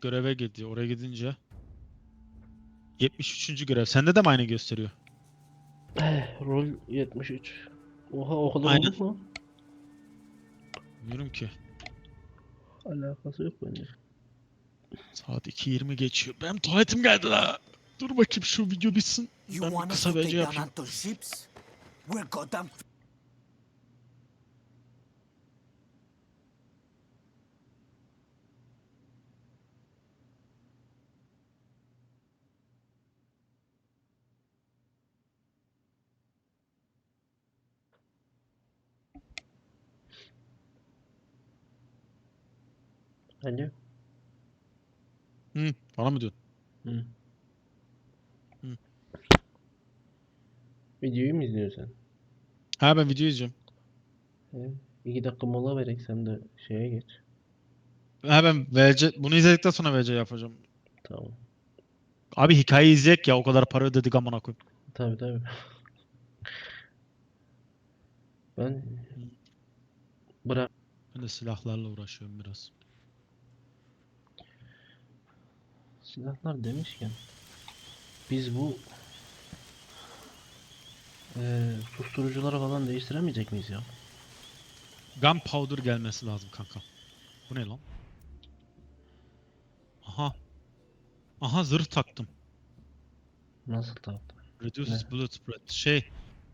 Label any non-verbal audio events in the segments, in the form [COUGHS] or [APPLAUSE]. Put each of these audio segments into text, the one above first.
göreve gidiyor. Oraya gidince 73. görev. Sende de mi aynı gösteriyor? Eh, rol 73. Oha o kadar Aynen. oldu mu? Bilmiyorum ki. Alakası yok bence. Saat 2.20 geçiyor. Benim tuvaletim geldi la. Dur bakayım şu video bitsin. Ben bir kısa bir önce yapayım. We're goddamn Bence. Hı, bana mı diyorsun? Hı. Hı. Videoyu mu izliyorsun sen? Ha ben video izliyorum. He. İki dakika mola verek sen de şeye geç. Ha ben VC, bunu izledikten sonra VC yapacağım. Tamam. Abi hikaye izleyek ya o kadar para ödedik amına koyayım. Tabii tabii. Ben bırak Ben de silahlarla uğraşıyorum biraz. Silahlar demişken biz bu eee susturucuları falan değiştiremeyecek miyiz ya? Gunpowder gelmesi lazım kanka. Bu ne lan? Aha. Aha zırh taktım. Nasıl taktın? Reduces Ne? bullet spread. Şey,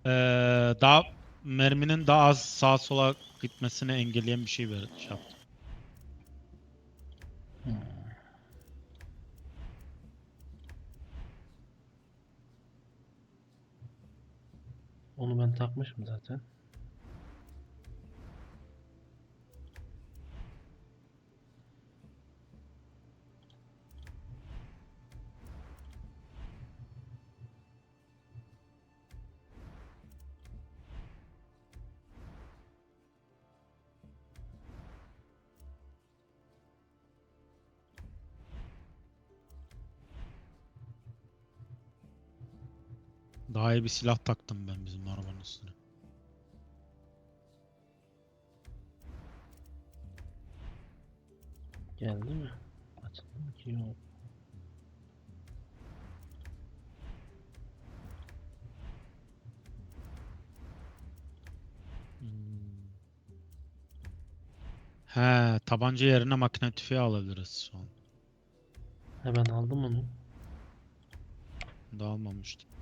eee daha merminin daha az sağa sola gitmesini engelleyen bir şey ver, şey yaptım. Hmm. Onu ben takmışım zaten. İyi bir silah taktım ben bizim arabanın üstüne. Geldi mi? Açıldı mı ki? Yok. Hmm. He, tabanca yerine makine tüfeği alabiliriz şu an. He ben aldım onu. Daha almamıştım.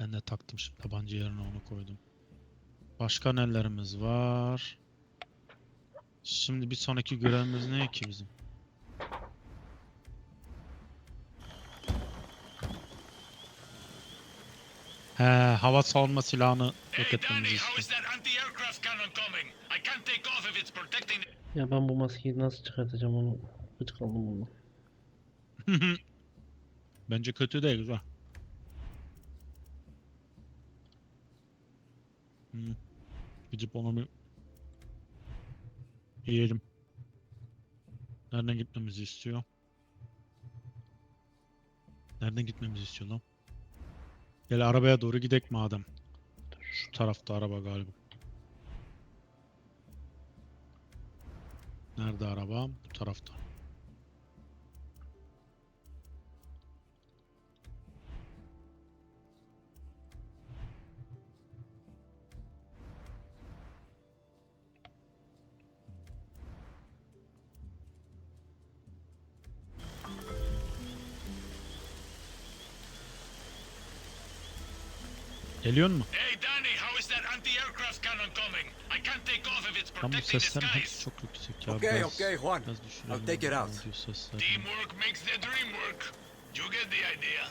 Ben de taktım şimdi tabanca yerine onu koydum. Başka nelerimiz var? Şimdi bir sonraki görevimiz ne ki bizim? He, hava savunma silahını yok is istiyor. Ya ben bu maskeyi nasıl çıkartacağım onu? Hiç kaldım bundan. [LAUGHS] Bence kötü değil güzel. Hmm. Gidip onu bir yiyelim. Nereden gitmemizi istiyor? Nereden gitmemizi istiyor lan? Gel arabaya doğru gidek madem. Şu tarafta araba galiba. Nerede araba? Bu tarafta. Geliyor mu? Hey Danny, how is that anti-aircraft cannon coming? I can't take off if it's protecting the skies. çok yüksek ya. Okay, biraz, okay, Juan. Biraz. I'll take it out. Teamwork makes the dream work. You get the idea.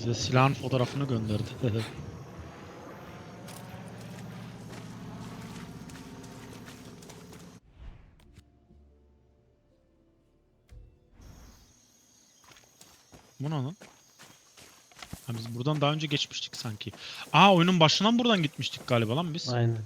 Bize silahın fotoğrafını gönderdi. [LAUGHS] Bu ne lan? Ha, biz buradan daha önce geçmiştik sanki. Aa oyunun başından buradan gitmiştik galiba lan biz. Aynen.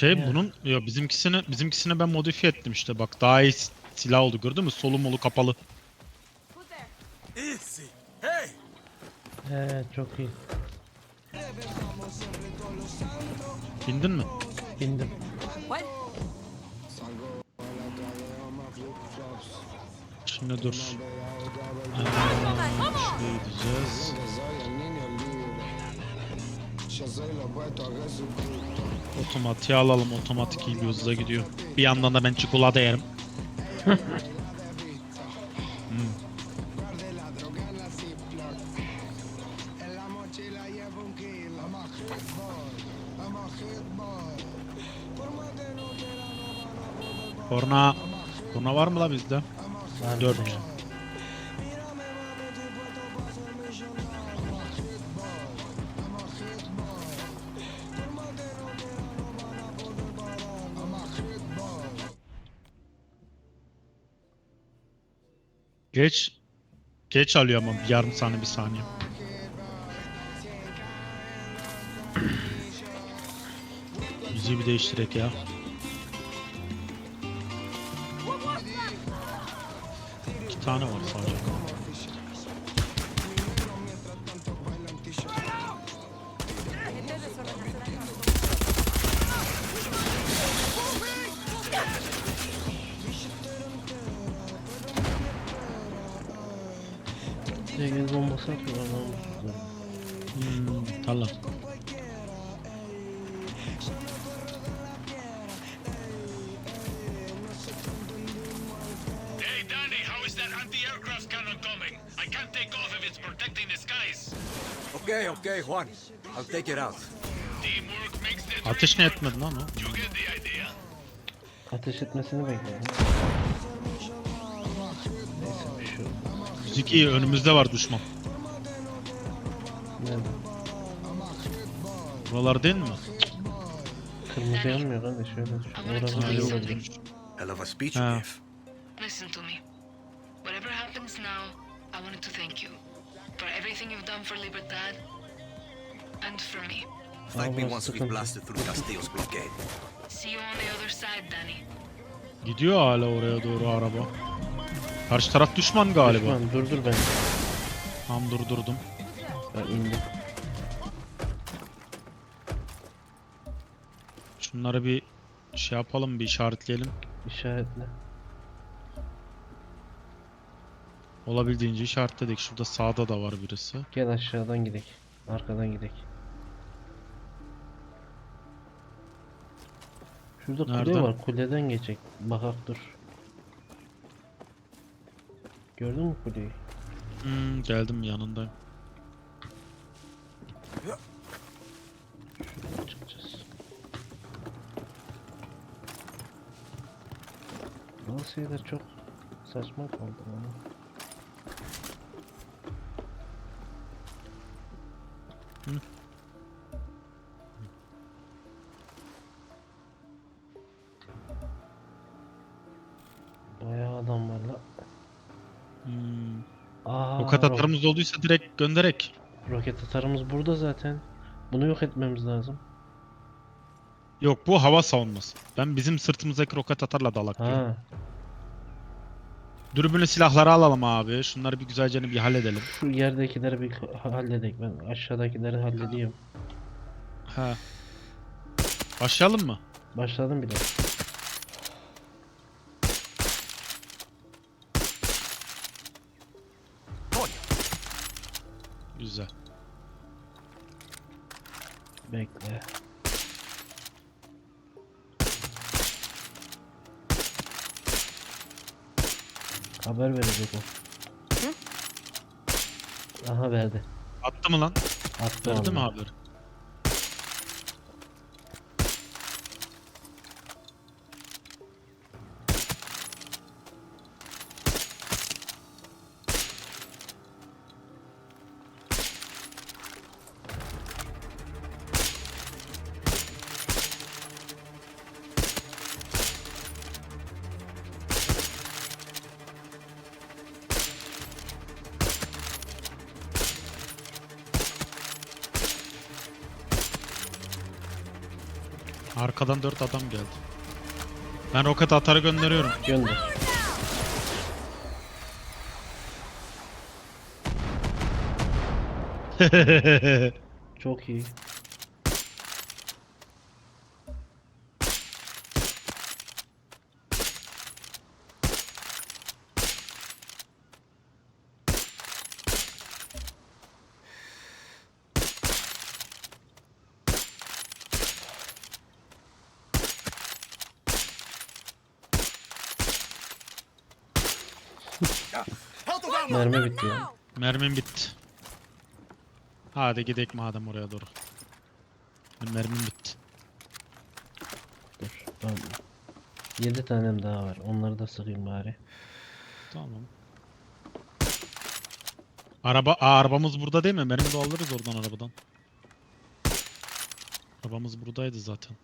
Şey Ya. bunun ya bizimkisini bizimkisini ben modifiye ettim işte bak daha iyi silah oldu gördün mü? Solu molu kapalı. He çok iyi. Bindin mi? Bindim. Şimdi dur. Ee, şuraya gideceğiz. Otomatiğe alalım. Otomatik iyi bir hızla gidiyor. Bir yandan da ben çikolata yerim. Hmm. Korna. Korna var mı la bizde? Var Dört. ya. Geç. Geç alıyor ama bir yarım saniye bir saniye. [CLEARS THROAT] Müziği bir değiştirek ya. İki tane var sadece. Lan. Hmm. Hey, Danny, how is that anti-aircraft cannon coming? I can't take off if it's protecting the skies. Okay, okay, Juan. I'll take it out. Teamwork makes the dream Ateş ne work. etmedi lan o? You get the idea. Ateş etmesini bekledim. Neyse. Müzik iyi önümüzde var düşman. Nerede? Buralar değil mi? Kırmızı yanmıyor lan şöyle düşün. Orada bir olabilir. Hell of a speech you give. Listen to me. Whatever happens now, I wanted to thank you for everything you've done for Libertad and for me. Thank me once we've blasted through Castillo's blockade. See you on the other side, Danny. Gidiyor hala oraya doğru araba. Karşı taraf düşman galiba. Düşman dur dur ben. Tam durdurdum. Ben indim. Şunları bir şey yapalım bir işaretleyelim. İşaretle. Olabildiğince işaretledik. Şurada sağda da var birisi. Gel aşağıdan gidek. Arkadan gidek. Şurada kule Nerede? var. Kuleden geçecek. Bakak dur. Gördün mü kuleyi? Hmm, geldim yanındayım. Bazı şeyler çok saçma kaldı bana. Hı. Bayağı adam var la. Hmm. Aa, Roket ro- atarımız olduysa direkt gönderek. roket atarımız burada zaten. Bunu yok etmemiz lazım. Yok bu hava savunması. Ben bizim sırtımızdaki roket atarla dalak diyorum. Dürbünlü silahları alalım abi. Şunları bir güzelce bir halledelim. şu yerdekileri bir ha- halledek. Ben aşağıdakileri halledeyim. Ha. Başlayalım mı? Başladım bile. Güzel. Bekle. Haber verecek o. Aha verdi. Attı mı lan? Attı Verdi mi haber? Arkadan 4 adam geldi. Ben roket atarı gönderiyorum. Gönder. [LAUGHS] Çok iyi. Mermi bitti ya. Mermim bitti. Hadi gidelim madem oraya doğru. Benim mermim bitti. Dur. Ben... 7 tanem daha var. Onları da sıkayım bari. Tamam. Araba, Aa, arabamız burada değil mi? Mermi de alırız oradan arabadan. Arabamız buradaydı zaten.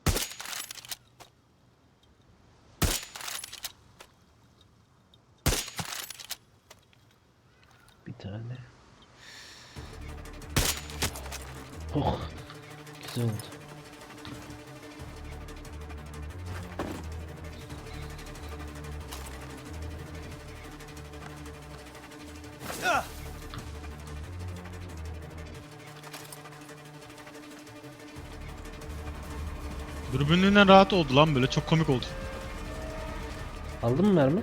Dürbünlüğünden rahat oldu lan böyle çok komik oldu. Aldın mı mermi?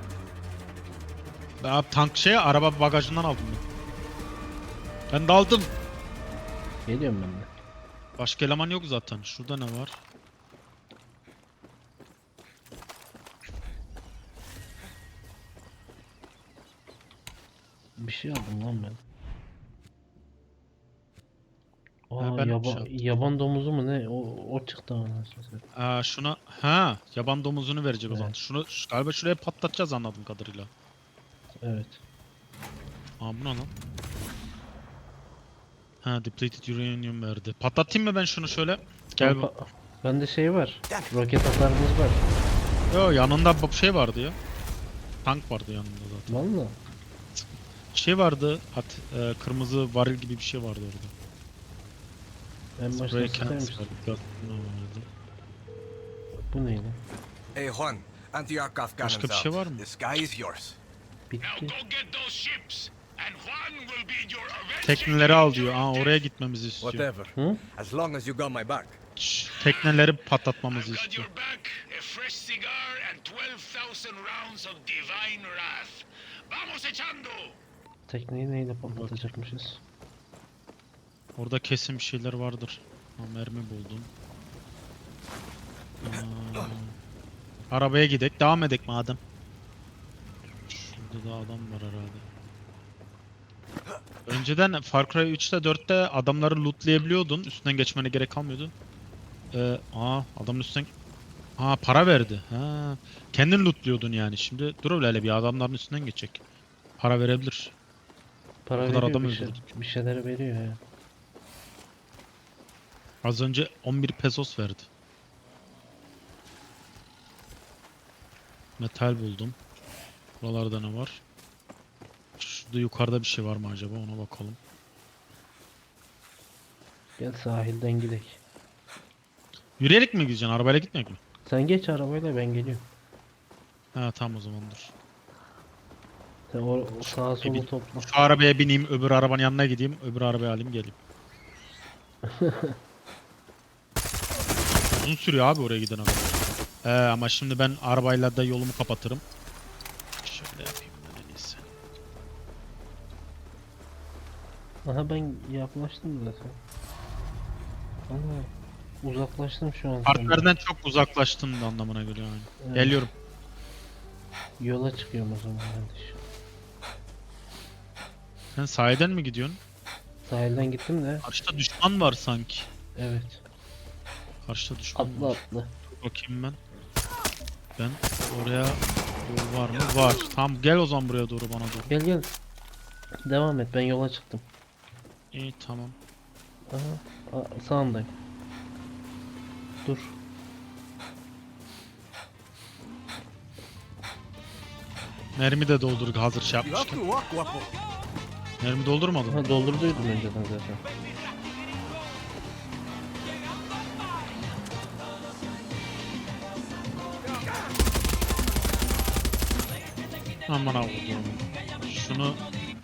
Ben abi tank şey araba bagajından aldım ben. Ben de aldım. Geliyorum ben de. Başka eleman yok zaten. Şurada ne var? Bir şey aldım lan ben. Ha, Aa, ben bir yaba- şey yaban domuzu mu ne? O, o çıktı anasını. Aa, şuna ha yaban domuzunu verecek o zaman. Evet. Şunu şu- galiba şuraya patlatacağız anladığım kadarıyla. Evet. Aa bu ne lan? Ha depleted uranium verdi. Patlatayım mı ben şunu şöyle? Gel. bu- Ba- Bende şey var. Roket atarımız var. Yo yanında bu şey vardı ya. Tank vardı yanında zaten. Valla. Şey vardı. At, e, kırmızı varil gibi bir şey vardı orada. En başta Spray? Bu neydi? Hey, Juan. Anti-aircraft cannons Başka bir şey out. var mı? The sky is yours. Now Bitti. go get those ships, and Juan will be your avenging Tekneleri al diyor. Aa oraya gitmemizi istiyor. Whatever. Hı? As long as you got my back. Tekneleri patlatmamızı istiyor. your back, a fresh cigar, and 12,000 rounds of divine wrath. Vamos echando! Tekneyi neyle patlatacakmışız? Orada kesin bir şeyler vardır. Ha, mermi buldum. Aa, arabaya gidek. Devam edek madem. Şurada da adam var herhalde. Önceden Far Cry 3'te 4'te adamları lootlayabiliyordun. Üstünden geçmene gerek kalmıyordu. Ee, aa adamın üstünden Aa para verdi. Ha. Kendin lootluyordun yani. Şimdi dur öyle hele bir adamların üstünden geçecek. Para verebilir. Para O kadar veriyor adam bir, şey, öldürdük. bir şeyler veriyor ya. Az önce 11 pesos verdi. Metal buldum. Buralarda ne var? Şurada yukarıda bir şey var mı acaba ona bakalım. Gel sahilden gidelim. Yürüyerek mi gideceksin? Arabayla gitmek mi? Sen geç arabayla ben geliyorum. Ha tamam o zaman dur. Sen o, o sağa bir- solu topla. Şu arabaya bineyim, öbür arabanın yanına gideyim, öbür arabayı alayım geleyim. [LAUGHS] Uzun sürüyor abi oraya gidene kadar. Ee, ama şimdi ben arabayla da yolumu kapatırım. Şöyle yapayım ben en iyisi. Aha ben yaklaştım zaten. Ana uzaklaştım şu an. Partnerden çok uzaklaştın da anlamına geliyor yani. Evet. Geliyorum. Yola çıkıyorum o zaman kardeş. Sen sahiden mi gidiyorsun? Sahilden gittim de. Karşıda düşman var sanki. Evet. Karşıda düşman Atla var. atla. Dur bakayım ben. Ben oraya yol var mı? Var. Tamam gel o zaman buraya doğru bana doğru. Gel gel. Devam et ben yola çıktım. İyi tamam. Aha. Aa, sağındayım. Dur. Mermi de doldur hazır şey You have yapmışken. to walk, guapo. Mermi doldurmadın. Ha, doldurduydum önceden zaten. Aman avudum. Şunu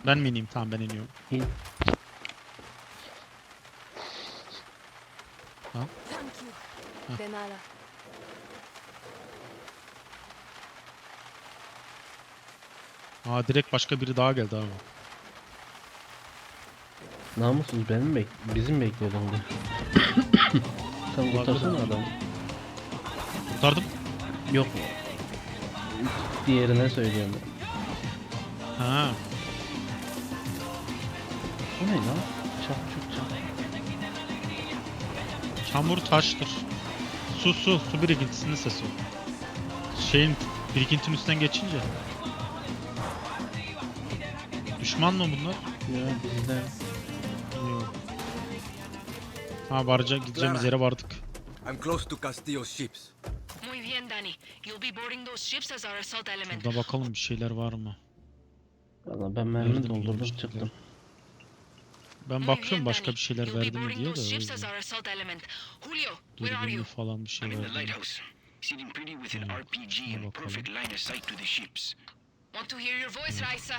ben mi ineyim? Tamam ben iniyorum. İn. Nada. Aa direkt başka biri daha geldi abi. Namussuz beni mi bek bizim mi bekliyordun bu? [COUGHS] Sen kurtarsana adamı. Kurtardım. Yok. Diğerine söylüyorum. Ha. Bu ne lan? Çap çuk çap. Çamur taştır. Su su. Su birikintisinin sesi. Şeyin birikintinin üstünden geçince. Düşman mı bunlar? Ya bizden. Yok. Ha varacak gideceğimiz yere vardık. I'm close to Castillo's ships. Muy bien, Danny. You'll be boarding those ships as our assault element. Burada bakalım bir şeyler var mı? Valla ben mermi Verdim doldurdum çıktım. Ben bakıyorum başka bir şeyler verdi mi diye de. are Dürbünlü you? falan bir şey I'm in the verdi. mi? lighthouse, sitting pretty with an RPG bakalım. perfect line of sight to the ships. Want to hear your voice, Raisa?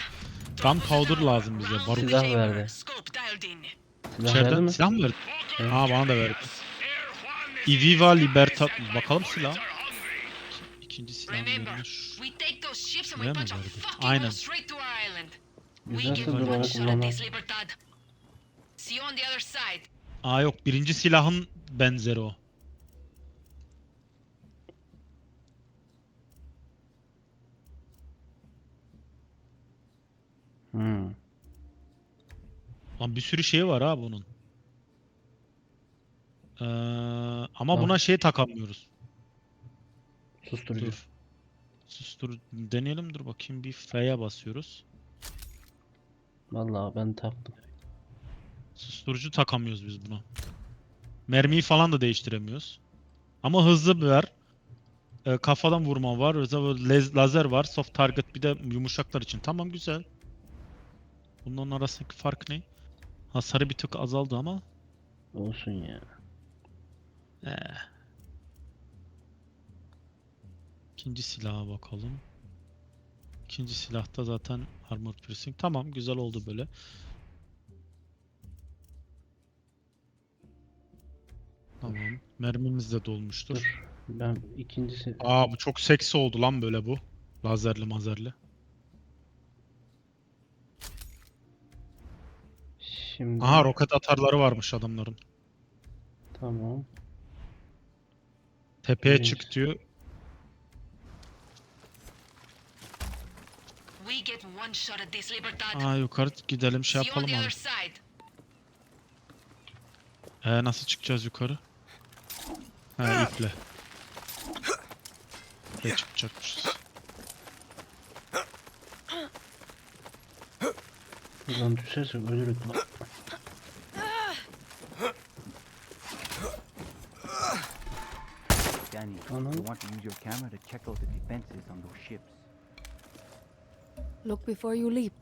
Gunpowder lazım bize, barut. Silah verdi. Scope dialed in. Silah verdi İçeriden mi? silah mı verdi? Ha, bana da verdi. guns. Air Juan Y is Viva in Libertad. and Bakalım silah. We Silah mı punch a verdi? fucking Aynen. hole straight to our island. We Güzel get dur one onu shot at kullanalım. this Libertad. See you on the other side. Aa yok birinci silahın benzeri o. Hmm. Lan bir sürü şey var ha bunun. Ee, ama buna şey takamıyoruz. Susturucu. Dur. Sustur deneyelim dur bakayım bir F'ye basıyoruz. Vallahi ben taktım. Susturucu takamıyoruz biz buna. Mermiyi falan da değiştiremiyoruz. Ama hızlı bir ver. Ee, kafadan vurma var. lez- Lazer var. Soft target bir de yumuşaklar için. Tamam güzel. Bunların arasındaki fark ne? Hasarı bir tık azaldı ama. Olsun ya. Ee. İkinci silaha bakalım. İkinci silahta zaten armor piercing. Tamam güzel oldu böyle. Tamam. Mermimiz de dolmuştur. Dur. Ben ikincisi Aa bu çok seksi oldu lan böyle bu. Lazerli mazerli. şimdi Aha roket atarları varmış adamların. tamam. Tepeye Evet. çık diyor. Aa yukarı gidelim şey yapalım the abi. other side. Ee, nasıl çıkacağız yukarı? Ha iple. İple çıkacakmışız. Buradan düşersek ölürük lan. Danny, you want to use your camera to check out the defenses on those ships. Look before you leap.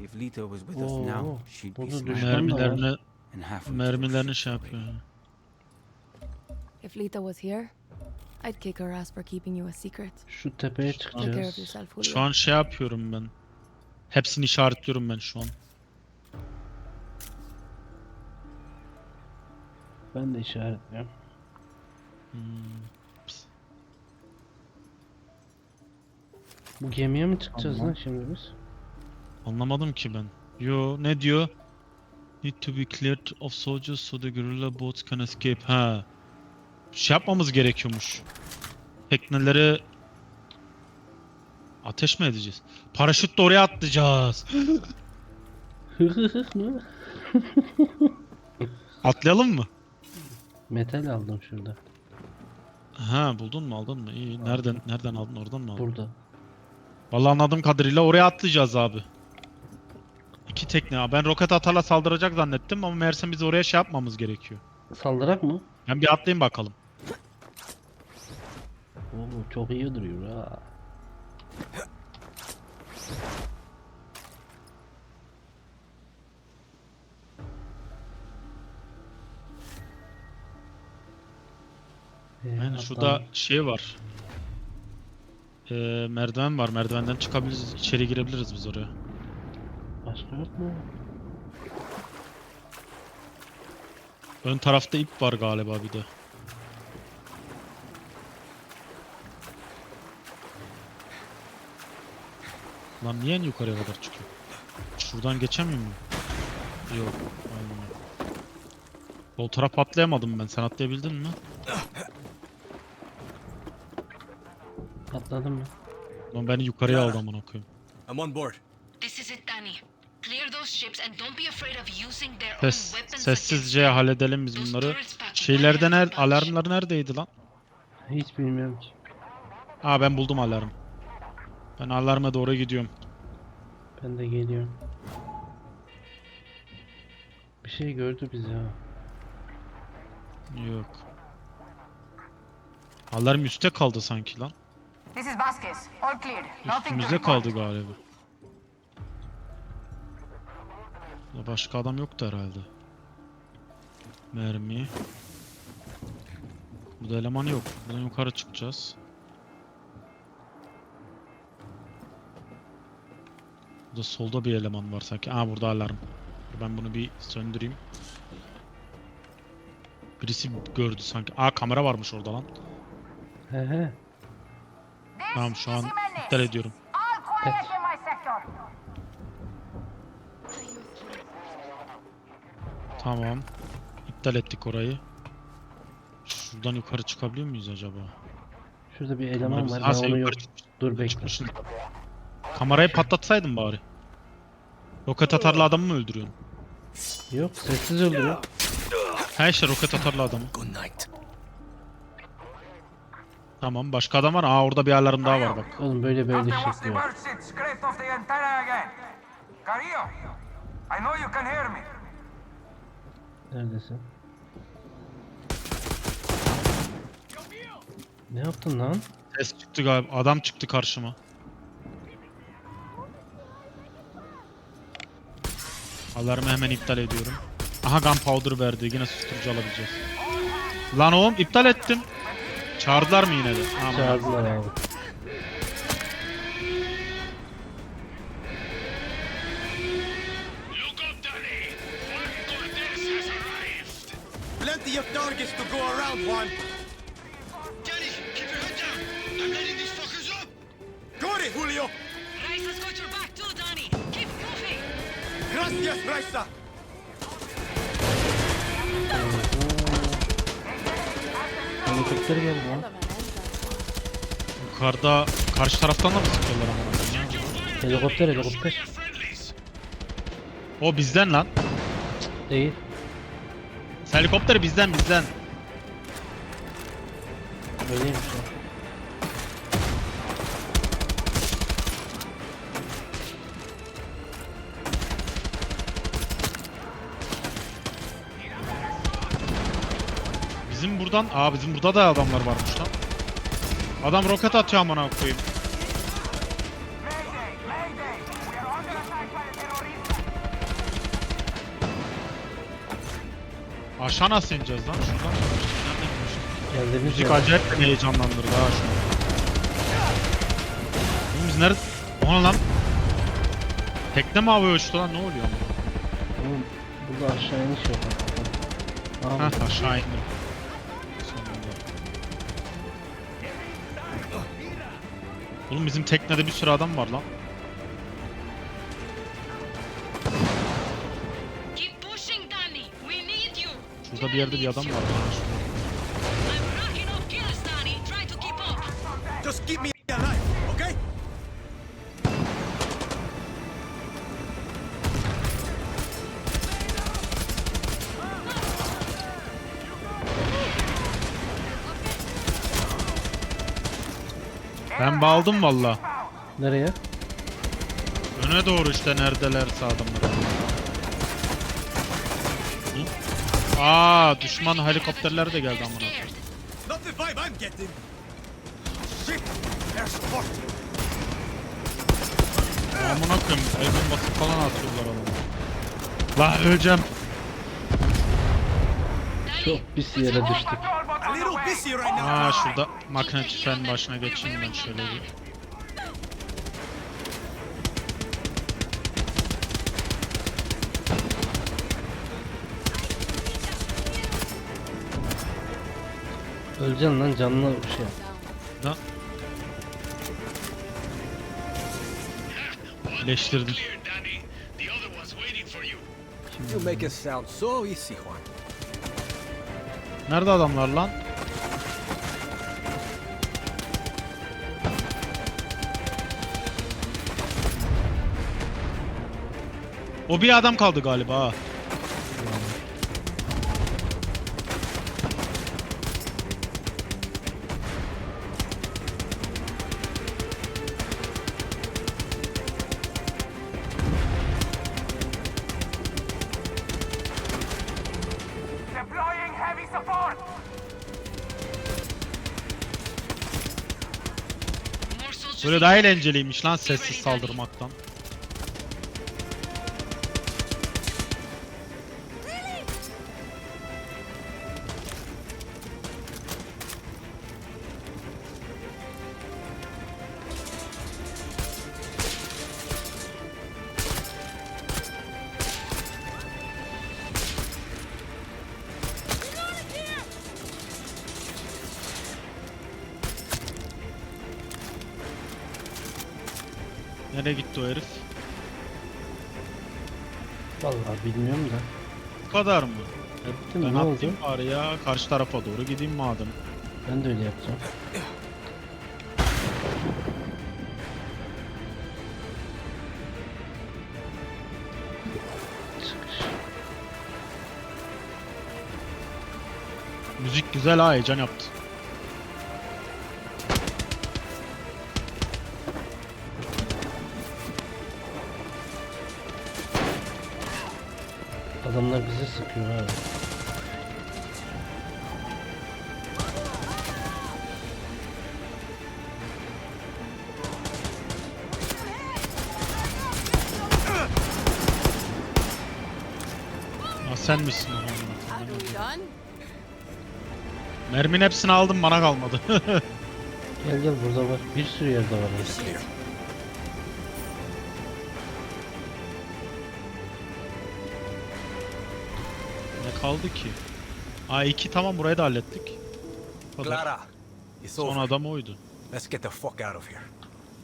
If Lita was with us Oo, now, she'd be düşman da var. Mermilerini and half of those mermilerini şey yapıyor. If Lita was here, I'd kick her ass for keeping you a secret. Şu tepeye Take care of çıkacağız. yourself, Julio. Şu an şey yapıyorum ben. Hepsini işaretliyorum ben şu an. Ben de işaretliyorum. Hmm. Bu gemiye mi çıkacağız Tamam. lan şimdi biz? Anlamadım ki ben. Yo ne diyor? Need to be cleared of soldiers so the guerrilla boats can escape. Ha. Şey yapmamız gerekiyormuş. Tekneleri ateş mi edeceğiz? Paraşütle oraya atlayacağız. Hı hı hı mı? Atlayalım mı? Metal aldım şurada. Ha buldun mu aldın mı? İyi. Nereden nereden aldın? Oradan mı aldın? Burada. Vallahi anladığım kadarıyla oraya atlayacağız abi. İki tekne. Aa, Ben roket atarla saldıracak zannettim ama meğerse biz oraya şey yapmamız gerekiyor. Saldırak mı? Ben bir atlayayım bakalım. Oo çok iyi duruyor ha. Ee, Yani atlan- şurada şey var. Ee, merdiven var. Merdivenden çıkabiliriz. içeri girebiliriz biz oraya. Başka yok mu? Ön tarafta ip var galiba bir de. Lan niye en yukarıya kadar çıkıyor? Şuradan geçemiyor muyum? Yok. Olmuyor. Sol taraf atlayamadım ben. Sen atlayabildin mi? Atladın mı? Lan beni yukarıya aldı amına koyayım. I'm on board. This is it, Danny. Clear those ships and don't be afraid of using their own Ses, weapons sessizce against halledelim biz bunları. Şeylerde ner alarmlar neredeydi lan? Hiç bilmiyorum ki. Aa ben buldum alarm. Ben alarma doğru gidiyorum. Ben de geliyorum. Bir şey gördü bizi ha. Yok. Alarm üstte kaldı sanki lan. This is Vasquez. All clear. Nothing to Üstümüzde report. kaldı galiba. Ya Başka adam yoktu herhalde. Mermi. Burada eleman yok. Buradan yukarı çıkacağız. Burada solda bir eleman var sanki. Aa burada alarm. Ben bunu bir söndüreyim. Birisi gördü sanki. Aa kamera varmış orada lan. He he. Tamam şu an iptal ediyorum. Sector. Tamam. İptal ettik orayı. Şuradan yukarı çıkabiliyor muyuz acaba? Şurada bir eleman var. Ha, Ben onu yok. Dur bekle. Kamerayı patlatsaydın bari. Roket atarlı adamı mı öldürüyorsun? Yok sessiz öldürüyor. Ha işte roket atarlı adamı. Tamam başka adam var. Aa orada bir alarm daha var bak. Oğlum böyle böyle şekli var. Neredesin? Ne yaptın lan? Ses çıktı galiba. Adam çıktı karşıma. Alarmı hemen iptal ediyorum. Aha gunpowder verdi. Yine susturucu alabileceğiz. Lan oğlum iptal ettim. Çağırdılar mı yine de? Aman. Çağırdılar abi. Look up, Danny! Juan Cortez has arrived! Plenty of targets to go around, Juan. Danny, keep your head down! I'm letting these fuckers up! Got it, Julio. Has got your back too, Danny. Keep moving. Gracias, Raisa. Helikopter geldi lan. Yukarıda karşı taraftan da mı sıkıyorlar ya? Helikopter helikopter. O bizden lan. Değil. Helikopter bizden bizden. Öyleymiş ya. Buradan, aa bizim burada da adamlar varmış lan. Adam roket atıyor amına koyayım. Aşağı nasıl ineceğiz lan? Şuradan? Geldiğimiz Müzik yer. acayip beni heyecanlandırdı ha şu an. Oğlum biz nerede? Ona lan. Tekne mi havaya uçtu lan? Ne oluyor? Oğlum burada aşağı iniş yok. Heh aşağı indim. Oğlum bizim teknede bir sürü adam var lan. Keep pushing, Danny. We need you. Şurada bir yerde bir adam var. Just keep me Ben baldım valla. Nereye? Öne doğru işte neredelerse adamlar. Hı? Aa düşman helikopterler de geldi amına koyayım. Not the vibe I'm getting. Shit, air support. Amına koyayım el bombası falan atıyorlar adamı. La öleceğim. Çok pis yere düştük. Aa şurada makine tüfeğinin başına geçeyim ben şöyle bir. Öleceksin lan canına bir şey. Lan. Leştirdim. Şimdi... Nerede adamlar lan? O bir adam kaldı galiba ha. Deploying heavy support. More soldiers. Böyle daha eğlenceliymiş lan sessiz saldırmaktan. Bilmiyorum da. Bu kadar mı? Ettim Ben ne oldu? bari ya karşı tarafa doğru gideyim madem. Ben de öyle yapacağım. Müzik güzel ha heyecan yaptı. Sen misin? Mermin hepsini aldım bana kalmadı. [LAUGHS] Gel gel burada var. Bir sürü yerde var. ne kaldı ki? Aa iki tamam burayı da hallettik. Kadar. Clara, it's Son over. adam oydu. Let's get the fuck out of here.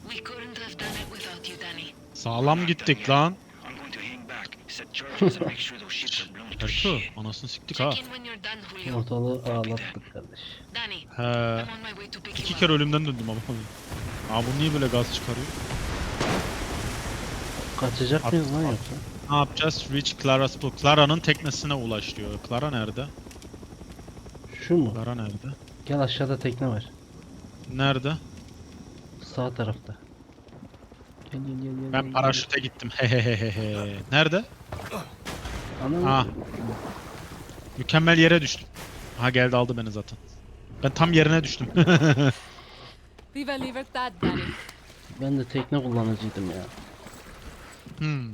We couldn't have done it without you, Danny. Sağlam gittik lan. Ertuğ anasını siktik ha. Ortalığı ağlattık kardeş. He. I'm on my way to pick İki kere up. ölümden döndüm ama. Aa bu niye böyle gaz çıkarıyor? Kaçacak mıyız lan yoksa? Ne yapacağız? Reach Clara's Pool. Clara'nın teknesine ulaş diyor. Clara nerede? Şu mu? Clara nerede? Gel aşağıda tekne var. Nerede? Sağ tarafta. Gel gel gel gel. Ben gel, paraşüte gittim. Hehehehe. Nerede? gel. Anam. Ha. Mükemmel yere düştüm. Ha geldi aldı beni zaten. Ben tam yerine düştüm. [LAUGHS] Viva Libertad, Danny. Ben de tekne kullanıcıydım ya. hmm.